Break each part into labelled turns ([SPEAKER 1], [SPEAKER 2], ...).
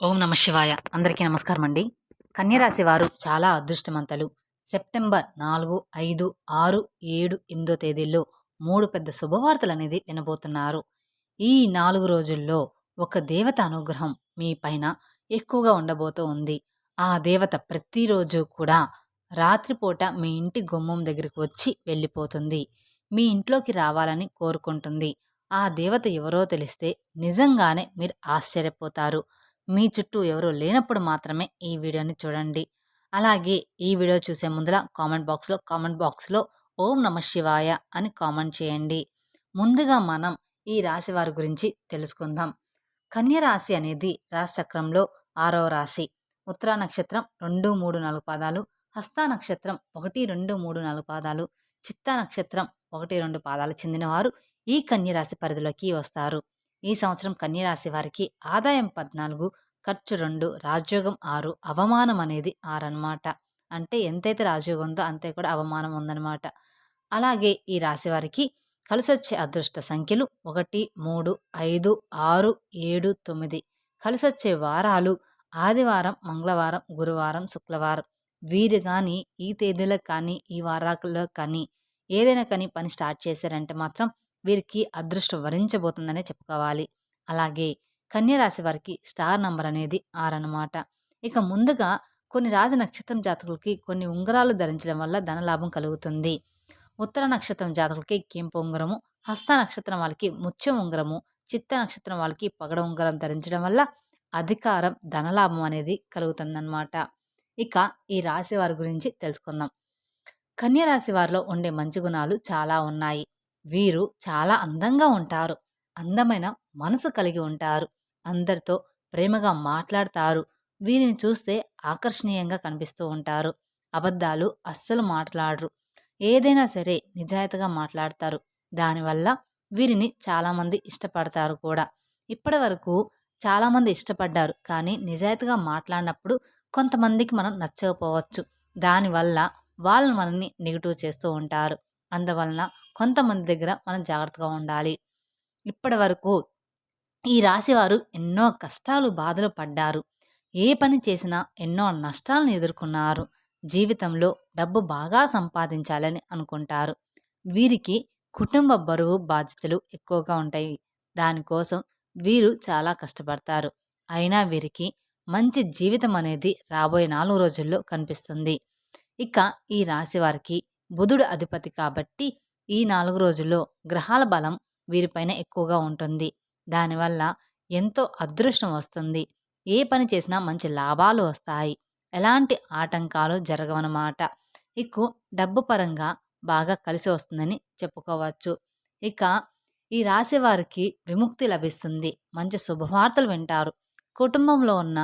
[SPEAKER 1] ఓం నమ శివాయ. అందరికీ నమస్కారం అండి కన్యరాశి వారు చాలా అదృష్టవంతులు సెప్టెంబర్ నాలుగు ఐదు ఆరు ఏడు ఎనిమిదో తేదీల్లో మూడు పెద్ద శుభవార్తలు అనేది వినబోతున్నారు. ఈ నాలుగు రోజుల్లో ఒక దేవత అనుగ్రహం మీ పైన ఎక్కువగా ఉండబోతూ ఉంది. ఆ దేవత ప్రతిరోజు కూడా రాత్రిపూట మీ ఇంటి గుమ్మం దగ్గరికి వచ్చి వెళ్ళిపోతుంది. మీ ఇంట్లోకి రావాలని కోరుకుంటుంది. ఆ దేవత ఎవరో తెలిస్తే నిజంగానే మీరు ఆశ్చర్యపోతారు. మీ చుట్టూ ఎవరూ లేనప్పుడు మాత్రమే ఈ వీడియోని చూడండి. అలాగే ఈ వీడియో చూసే ముందర కామెంట్ బాక్స్లో కామెంట్ బాక్స్లో ఓం నమ శివాయ అని కామెంట్ చేయండి. ముందుగా మనం ఈ రాశి వారి గురించి తెలుసుకుందాం. కన్య రాశి అనేది రాశిచక్రంలో ఆరో రాశి. ఉత్తర నక్షత్రం రెండు మూడు నాలుగు పాదాలు హస్త నక్షత్రం ఒకటి రెండు మూడు నాలుగు పాదాలు చిత్త నక్షత్రం ఒకటి రెండు పాదాలు చెందినవారు ఈ కన్యరాశి పరిధిలోకి వస్తారు. ఈ సంవత్సరం కన్యరాశి వారికి ఆదాయం పద్నాలుగు ఖర్చు రెండు రాజయోగం ఆరు అవమానం అనేది ఆరన్నమాట. అంటే ఎంతైతే రాజయోగం ఉందో అంతే కూడా అవమానం ఉందన్నమాట. అలాగే ఈ రాశి వారికి కలిసొచ్చే అదృష్ట సంఖ్యలు ఒకటి మూడు ఐదు ఆరు ఏడు తొమ్మిది. కలిసొచ్చే వారాలు ఆదివారం మంగళవారం గురువారం శుక్రవారం వీరు కానీ ఈ తేదీలకు కానీ ఈ వారాల్లో కానీ ఏదైనా కానీ పని స్టార్ట్ చేశారంటే మాత్రం వీరికి అదృష్టం వరించబోతుందనే చెప్పుకోవాలి. అలాగే కన్యరాశి వారికి స్టార్ నంబర్ అనేది ఆరన్నమాట. ఇక ముందుగా కొన్ని రాజ నక్షత్రం జాతకులకి కొన్ని ఉంగరాలు ధరించడం వల్ల ధనలాభం కలుగుతుంది. ఉత్తర నక్షత్రం జాతకులకి కెంపు ఉంగరము హస్త నక్షత్రం వాళ్ళకి ముత్యం ఉంగరము చిత్త నక్షత్రం వాళ్ళకి పగడ ఉంగరం ధరించడం వల్ల అధికారం ధనలాభం అనేది కలుగుతుందన్నమాట. ఇక ఈ రాశి వారి గురించి తెలుసుకుందాం. కన్యరాశి వారిలో ఉండే మంచి గుణాలు చాలా ఉన్నాయి. వీరు చాలా అందంగా ఉంటారు. అందమైన మనసు కలిగి ఉంటారు. అందరితో ప్రేమగా మాట్లాడతారు. వీరిని చూస్తే ఆకర్షణీయంగా కనిపిస్తూ ఉంటారు. అబద్ధాలు అస్సలు మాట్లాడరు. ఏదైనా సరే నిజాయితీగా మాట్లాడతారు. దానివల్ల వీరిని చాలామంది ఇష్టపడతారు కూడా. ఇప్పటి వరకు చాలామంది ఇష్టపడ్డారు. కానీ నిజాయితీగా మాట్లాడినప్పుడు కొంతమందికి మనం నచ్చకపోవచ్చు. దానివల్ల వాళ్ళు మనల్ని నెగిటివ్ చేస్తూ ఉంటారు. అందువలన కొంతమంది దగ్గర మనం జాగ్రత్తగా ఉండాలి. ఇప్పటి వరకు ఈ రాశివారు ఎన్నో కష్టాలు బాధలు పడ్డారు. ఏ పని చేసినా ఎన్నో నష్టాలను ఎదుర్కొన్నారు. జీవితంలో డబ్బు బాగా సంపాదించాలని అనుకుంటారు. వీరికి కుటుంబ బరువు బాధ్యతలు ఎక్కువగా ఉంటాయి. దానికోసం వీరు చాలా కష్టపడతారు. అయినా వీరికి మంచి జీవితం అనేది రాబోయే నాలుగు రోజుల్లో కనిపిస్తుంది. ఇక ఈ రాశి వారికి బుధుడు అధిపతి కాబట్టి ఈ నాలుగు రోజుల్లో గ్రహాల బలం వీరిపైన ఎక్కువగా ఉంటుంది. దానివల్ల ఎంతో అదృష్టం వస్తుంది. ఏ పని చేసినా మంచి లాభాలు వస్తాయి. ఎలాంటి ఆటంకాలు జరగవన్నమాట. ఇక డబ్బు పరంగా బాగా కలిసి వస్తుందని చెప్పుకోవచ్చు. ఇక ఈ రాశి వారికి విముక్తి లభిస్తుంది. మంచి శుభవార్తలు వింటారు. కుటుంబంలో ఉన్న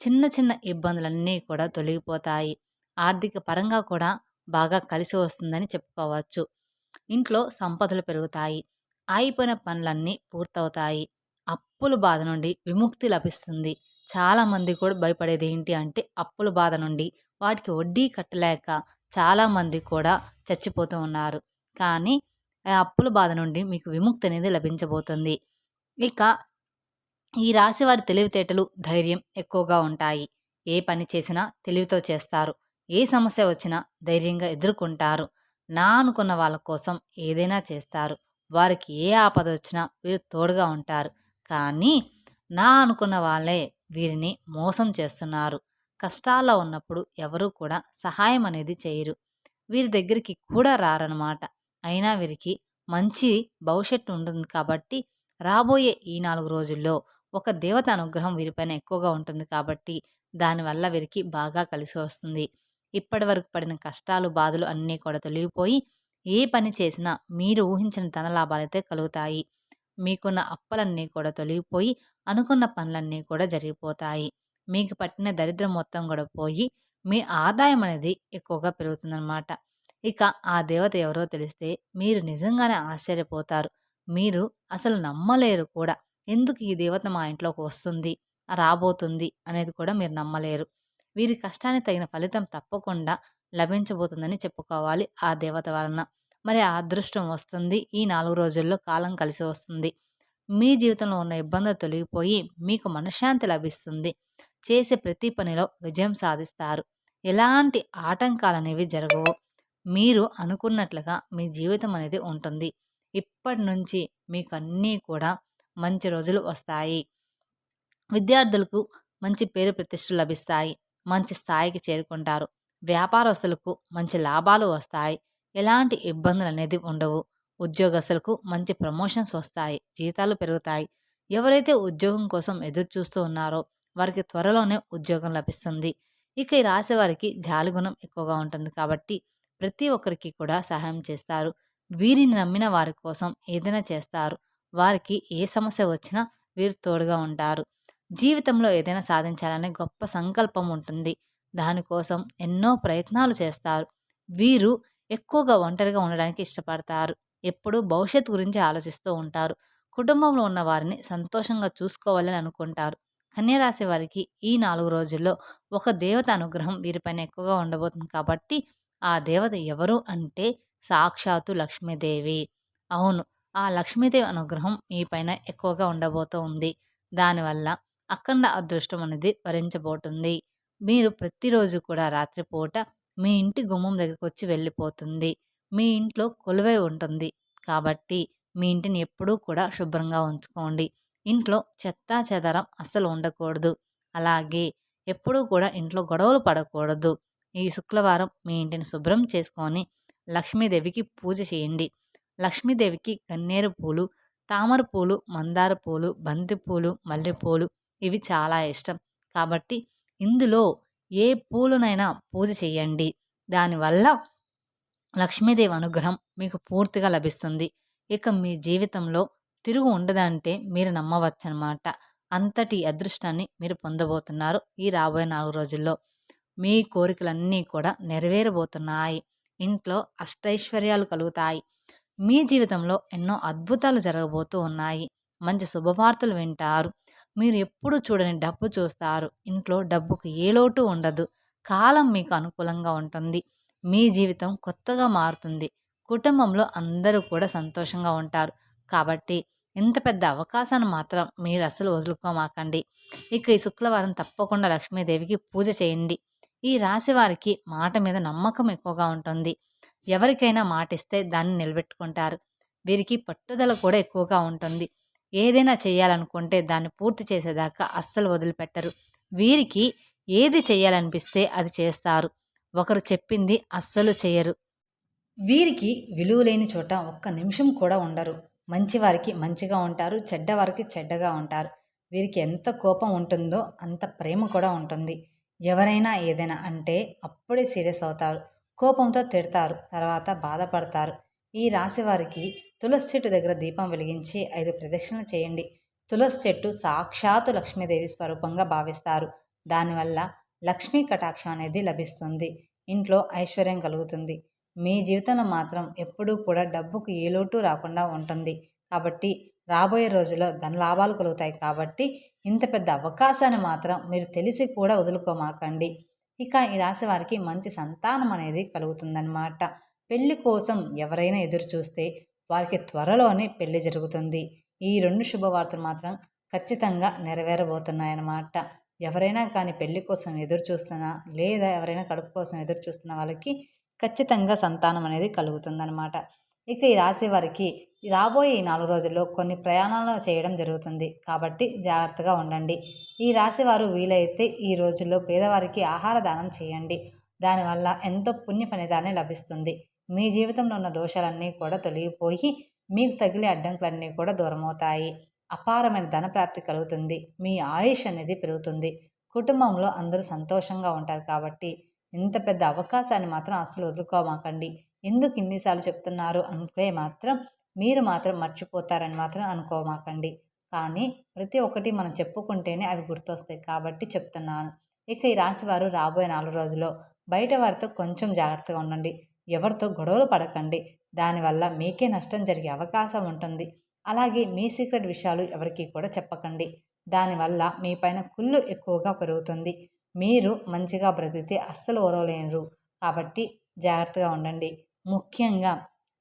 [SPEAKER 1] చిన్న చిన్న ఇబ్బందులన్నీ కూడా తొలగిపోతాయి. ఆర్థిక పరంగా కూడా బాగా కలిసి వస్తుందని చెప్పుకోవచ్చు. ఇంట్లో సంపదలు పెరుగుతాయి. ఆగిపోయిన పనులన్నీ పూర్తవుతాయి. అప్పుల బాధ నుండి విముక్తి లభిస్తుంది. చాలామంది కూడా భయపడేది ఏంటి అంటే అప్పుల బాధ నుండి వాటికి వడ్డీ కట్టలేక చాలామంది కూడా చచ్చిపోతూ ఉన్నారు. కానీ ఆ అప్పుల బాధ నుండి మీకు విముక్తి అనేది లభించబోతుంది. ఇక ఈ రాశి వారి తెలివితేటలు ధైర్యం ఎక్కువగా ఉంటాయి. ఏ పని చేసినా తెలివితో చేస్తారు. ఏ సమస్య వచ్చినా ధైర్యంగా ఎదుర్కొంటారు. నా అనుకున్న వాళ్ళ కోసం ఏదైనా చేస్తారు. వారికి ఏ ఆపద వచ్చినా వీరు తోడుగా ఉంటారు. కానీ నా అనుకున్న వాళ్ళే వీరిని మోసం చేస్తున్నారు. కష్టాల్లో ఉన్నప్పుడు ఎవరూ కూడా సహాయం అనేది చేయరు. వీరి దగ్గరికి కూడా రారనమాట అయినా వీరికి మంచి భవిష్యత్తు ఉంటుంది కాబట్టి రాబోయే ఈ నాలుగు రోజుల్లో ఒక దేవత అనుగ్రహం వీరిపైన ఎక్కువగా ఉంటుంది కాబట్టి దానివల్ల వీరికి బాగా కలిసి వస్తుంది. ఇప్పటి వరకు పడిన కష్టాలు బాధలు అన్నీ కూడా తొలగిపోయి ఏ పని చేసినా మీరు ఊహించిన ధన లాభాలైతే కలుగుతాయి. మీకున్న అప్పలన్నీ కూడా తొలగిపోయి అనుకున్న పనులన్నీ కూడా జరిగిపోతాయి. మీకు పట్టిన దరిద్రం మొత్తం కూడా పోయి మీ ఆదాయం అనేది ఎక్కువగా పెరుగుతుందన్నమాట. ఇక ఆ దేవత ఎవరో తెలిస్తే మీరు నిజంగానే ఆశ్చర్యపోతారు. మీరు అసలు నమ్మలేరు కూడా. ఎందుకు ఈ దేవత మా ఇంట్లోకి వస్తుంది రాబోతుంది అనేది కూడా మీరు నమ్మలేరు. వీరి కష్టానికి తగిన ఫలితం తప్పకుండా లభించబోతుందని చెప్పుకోవాలి ఆ దేవత వలన. మరి ఆ అదృష్టం వస్తుంది. ఈ నాలుగు రోజుల్లో కాలం కలిసి వస్తుంది. మీ జీవితంలో ఉన్న ఇబ్బందులు తొలగిపోయి మీకు మనశ్శాంతి లభిస్తుంది. చేసే ప్రతి పనిలో విజయం సాధిస్తారు. ఎలాంటి ఆటంకాలు అనేవి జరగవు. మీరు అనుకున్నట్లుగా మీ జీవితం అనేది ఉంటుంది. ఇప్పటి నుంచి మీకు అన్నీ కూడా మంచి రోజులు వస్తాయి. విద్యార్థులకు మంచి పేరు ప్రతిష్టలు లభిస్తాయి. మంచి స్థాయికి చేరుకుంటారు. వ్యాపారస్తులకు మంచి లాభాలు వస్తాయి. ఎలాంటి ఇబ్బందులు అనేది ఉండవు. ఉద్యోగస్తులకు మంచి ప్రమోషన్స్ వస్తాయి. జీతాలు పెరుగుతాయి. ఎవరైతే ఉద్యోగం కోసం ఎదురు చూస్తూ ఉన్నారో వారికి త్వరలోనే ఉద్యోగం లభిస్తుంది. ఇక ఈ రాశి వారికి జాలిగుణం ఎక్కువగా ఉంటుంది కాబట్టి ప్రతి ఒక్కరికి కూడా సహాయం చేస్తారు. వీరిని నమ్మిన వారి కోసం ఏదైనా చేస్తారు. వారికి ఏ సమస్య వచ్చినా వీరు తోడుగా ఉంటారు. జీవితంలో ఏదైనా సాధించాలనే గొప్ప సంకల్పం ఉంటుంది. దానికోసం ఎన్నో ప్రయత్నాలు చేస్తారు. వీరు ఎక్కువగా ఒంటరిగా ఉండడానికి ఇష్టపడతారు. ఎప్పుడూ భవిష్యత్తు గురించి ఆలోచిస్తూ ఉంటారు. కుటుంబంలో ఉన్న వారిని సంతోషంగా చూసుకోవాలని అనుకుంటారు. కన్యరాశి వారికి ఈ నాలుగు రోజుల్లో ఒక దేవత అనుగ్రహం వీరిపైన ఎక్కువగా ఉండబోతుంది కాబట్టి ఆ దేవత ఎవరు అంటే సాక్షాత్తు లక్ష్మీదేవి. అవును ఆ లక్ష్మీదేవి అనుగ్రహం మీ పైన ఎక్కువగా ఉండబోతూ ఉంది దానివల్ల అఖండ అదృష్టం అనేది వరించబోతుంది. మీరు ప్రతిరోజు కూడా రాత్రిపూట మీ ఇంటి గుమ్మం దగ్గరికి వచ్చి వెళ్ళిపోతుంది. మీ ఇంట్లో కొలువై ఉంటుంది. కాబట్టి మీ ఇంటిని ఎప్పుడూ కూడా శుభ్రంగా ఉంచుకోండి. ఇంట్లో చెత్త చెదరం అస్సలు ఉండకూడదు. అలాగే ఎప్పుడూ కూడా ఇంట్లో గొడవలు పడకూడదు. ఈ శుక్రవారం మీ ఇంటిని శుభ్రం చేసుకొని లక్ష్మీదేవికి పూజ చేయండి. లక్ష్మీదేవికి గన్నేరు పూలు తామర పూలు మందార పూలు బంతి పూలు మల్లెపూలు ఇవి చాలా ఇష్టం. కాబట్టి ఇందులో ఏ పూలనైనా పూజ చేయండి. దానివల్ల లక్ష్మీదేవి అనుగ్రహం మీకు పూర్తిగా లభిస్తుంది. ఇక మీ జీవితంలో తిరుగు ఉండదంటే మీరు నమ్మవచ్చనమాట అంతటి అదృష్టాన్ని మీరు పొందబోతున్నారు ఈ రాబోయే నాలుగు రోజుల్లో. మీ కోరికలన్నీ కూడా నెరవేరబోతున్నాయి. ఇంట్లో అష్టైశ్వర్యాలు కలుగుతాయి. మీ జీవితంలో ఎన్నో అద్భుతాలు జరగబోతూ ఉన్నాయి. మంచి శుభవార్తలు వింటారు. మీరు ఎప్పుడు చూడని డబ్బు చూస్తారు. ఇంట్లో డబ్బుకు ఏ లోటు ఉండదు. కాలం మీకు అనుకూలంగా ఉంటుంది. మీ జీవితం కొత్తగా మారుతుంది. కుటుంబంలో అందరూ కూడా సంతోషంగా ఉంటారు. కాబట్టి ఇంత పెద్ద అవకాశాన్ని మాత్రం మీరు అసలు వదులుకోమాకండి. ఇక ఈ శుక్రవారం తప్పకుండా లక్ష్మీదేవికి పూజ చేయండి. ఈ రాశి వారికి మాట మీద నమ్మకం ఎక్కువగా ఉంటుంది. ఎవరికైనా మాటిస్తే దాన్ని నిలబెట్టుకుంటారు. వీరికి పట్టుదల కూడా ఎక్కువగా ఉంటుంది. ఏదైనా చేయాలనుకుంటే దాన్ని పూర్తి చేసేదాకా అస్సలు వదిలిపెట్టరు. వీరికి ఏది చేయాలనిపిస్తే అది చేస్తారు. ఒకరు చెప్పింది అస్సలు చేయరు. వీరికి విలువ లేని చోట ఒక్క నిమిషం కూడా ఉండరు. మంచివారికి మంచిగా ఉంటారు చెడ్డవారికి చెడ్డగా ఉంటారు. వీరికి ఎంత కోపం ఉంటుందో అంత ప్రేమ కూడా ఉంటుంది. ఎవరైనా ఏదైనా అంటే అప్పుడే సీరియస్ అవుతారు. కోపంతో తిడతారు తర్వాత బాధపడతారు. ఈ రాశివారికి తులసి చెట్టు దగ్గర దీపం వెలిగించి ఐదు ప్రదక్షిణలు చేయండి. తులసి చెట్టు సాక్షాత్తు లక్ష్మీదేవి స్వరూపంగా భావిస్తారు. దానివల్ల లక్ష్మీ కటాక్షం అనేది లభిస్తుంది. ఇంట్లో ఐశ్వర్యం కలుగుతుంది. మీ జీవితంలో మాత్రం ఎప్పుడూ కూడా డబ్బుకు ఏ లోటు రాకుండా ఉంటుంది. కాబట్టి రాబోయే రోజుల్లో ధన లాభాలు కలుగుతాయి కాబట్టి ఇంత పెద్ద అవకాశాన్ని మాత్రం మీరు తెలిసి కూడా వదులుకోమాకండి. ఇక ఈ రాశి వారికి మంచి సంతానం అనేది కలుగుతుందన్నమాట. పెళ్ళి కోసం ఎవరైనా ఎదురు చూస్తే వారికి త్వరలోనే పెళ్ళి జరుగుతుంది. ఈ రెండు శుభవార్తలు మాత్రం ఖచ్చితంగా నెరవేరబోతున్నాయన్నమాట. ఎవరైనా కానీ పెళ్ళి కోసం ఎదురు చూస్తున్నా లేదా ఎవరైనా కడుపు కోసం ఎదురు చూస్తున్న వాళ్ళకి ఖచ్చితంగా సంతానం అనేది కలుగుతుందన్నమాట. ఇక ఈ రాశి వారికి రాబోయే ఈ నాలుగు రోజుల్లో కొన్ని ప్రయాణాలు చేయడం జరుగుతుంది. కాబట్టి జాగ్రత్తగా ఉండండి. ఈ రాశి వారు వీలైతే ఈ రోజుల్లో పేదవారికి ఆహార దానం చేయండి. దానివల్ల ఎంతో పుణ్య ఫలితాన్ని లభిస్తుంది. మీ జీవితంలో ఉన్న దోషాలన్నీ కూడా తొలగిపోయి మీకు తగిలే అడ్డంకులన్నీ కూడా దూరమవుతాయి. అపారమైన ధన ప్రాప్తి కలుగుతుంది. మీ ఆయుష్ అనేది పెరుగుతుంది. కుటుంబంలో అందరూ సంతోషంగా ఉంటారు కాబట్టి ఇంత పెద్ద అవకాశాన్ని మాత్రం అస్సలు వదులుకోమాకండి. ఎందుకు ఇన్నిసార్లు చెప్తున్నారు అనుకునే మాత్రం మీరు మాత్రం మర్చిపోతారని మాత్రం అనుకోమాకండి. కానీ ప్రతి ఒక్కటి మనం చెప్పుకుంటేనే అవి గుర్తొస్తాయి కాబట్టి చెప్తున్నాను. ఇక ఈ రాశివారు రాబోయే నాలుగు రోజుల్లో బయట వారితో కొంచెం జాగ్రత్తగా ఉండండి. ఎవరితో గొడవలు పడకండి. దానివల్ల మీకే నష్టం జరిగే అవకాశం ఉంటుంది. అలాగే మీ సీక్రెట్ విషయాలు ఎవరికి కూడా చెప్పకండి. దానివల్ల మీ పైన కుళ్ళు ఎక్కువగా పెరుగుతుంది. మీరు మంచిగా బ్రతికితే అస్సలు ఓరవలేరు. కాబట్టి జాగ్రత్తగా ఉండండి. ముఖ్యంగా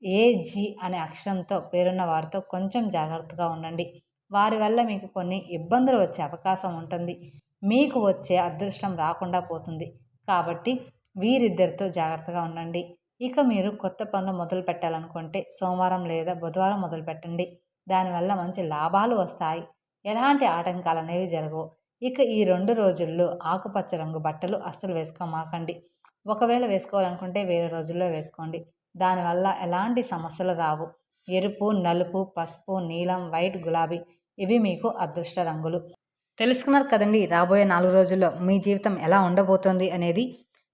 [SPEAKER 1] ఏజీ అనే అక్షరంతో పేరున్న వారితో కొంచెం జాగ్రత్తగా ఉండండి. వారి వల్ల మీకు కొన్ని ఇబ్బందులు వచ్చే అవకాశం ఉంటుంది. మీకు వచ్చే అదృష్టం రాకుండా పోతుంది. కాబట్టి వీరిద్దరితో జాగ్రత్తగా ఉండండి. ఇక మీరు కొత్త పనులు మొదలు పెట్టాలనుకుంటే సోమవారం లేదా బుధవారం మొదలు పెట్టండి. దానివల్ల మంచి లాభాలు వస్తాయి. ఎలాంటి ఆటంకాలు అనేవి జరగవు. ఇక ఈ రెండు రోజుల్లో ఆకుపచ్చ రంగు బట్టలు అస్సలు వేసుకోమాకండి. ఒకవేళ వేసుకోవాలనుకుంటే వేరే రోజుల్లో వేసుకోండి. దానివల్ల ఎలాంటి సమస్యలు రావు. ఎరుపు నలుపు పసుపు నీలం వైట్ గులాబీ ఇవి మీకు అదృష్ట రంగులు. తెలుసుకున్నారు కదండి రాబోయే నాలుగు రోజుల్లో మీ జీవితం ఎలా ఉండబోతోంది అనేది